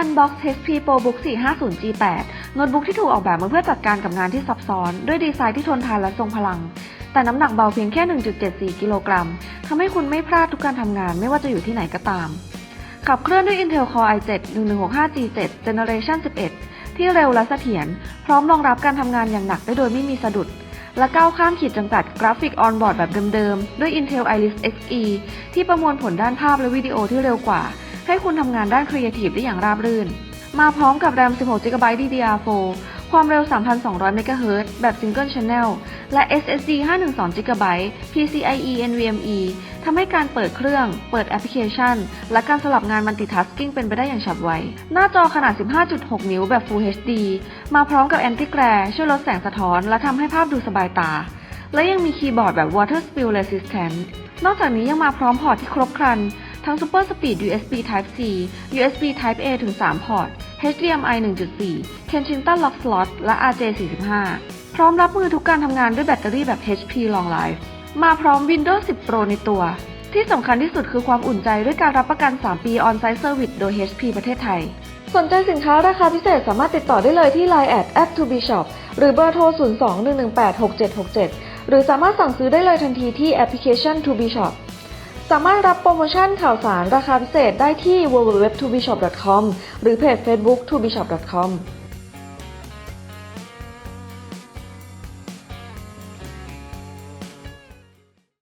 Unbox HP ProBook 450 G8 โน้ตบุ๊กที่ถูกออกแบบมาเพื่อจัดการกับงานที่ซับซ้อน ด้วยดีไซน์ที่ทนทานและทรงพลัง แต่น้ำหนักเบาเพียงแค่ 1.74 กิโลกรัมทำให้คุณไม่พลาดทุกการทำงานไม่ว่าจะอยู่ที่ไหนก็ตาม ขับเคลื่อนด้วย Intel Core i7 1165 G7 Generation 11 ที่เร็วและเสถียรพร้อมรองรับการทำงานอย่างหนักได้โดยไม่มีสะดุดและก้าวข้ามขีดจำกัดกราฟิกออนบอร์ดแบบเดิมๆ ด้วย Intel Iris Xe ที่ประมวลผลด้านภาพและวิดีโอที่เร็วกว่า ให้คุณทำงานด้านครีเอทีฟได้อย่างราบรื่น มาพร้อมกับ RAM 16 GB DDR4 ความเร็ว 3,200 MHz แบบ Single Channel และ SSD 512 GB PCIe NVMe ทำให้การเปิดเครื่อง เปิดแอปพลิเคชัน และการสลับงาน Multitasking เป็นไปได้อย่างฉับไว หน้าจอขนาด 15.6 นิ้วแบบ Full HD มาพร้อมกับ Anti Glare ช่วยลดแสงสะท้อน และทำให้ภาพดูสบายตา และยังมีคีย์บอร์ดแบบ Water Spill Resistant นอกจากนี้ยังมาพร้อมพอร์ตที่ครบครัน ทั้ง Super Speed USB Type C USB Type A ถึง 3 พอร์ต HDMI 1.4 Kensington Lock Slot และ RJ45 พร้อมรับมือทุกการทำงานด้วยแบตเตอรี่แบบ HP Long Life มาพร้อม Windows 10 Pro ในตัว ที่สำคัญที่สุดคือความอุ่นใจด้วยการรับประกัน 3 ปี On-Site Service โดย HP ประเทศไทย สนใจสินค้าราคาพิเศษสามารถติดต่อได้เลยที่ Line at at to be shop หรือเบอร์โทร 02-118-6767 หรือสามารถสั่งซื้อได้เลยทันทีที่แอปพลิเคชัน to be shop สามารถรับโปรโมชั่นข่าวสารราคาพิเศษได้ที่ www.tobishop.com หรือเพจ Facebook tobishop.com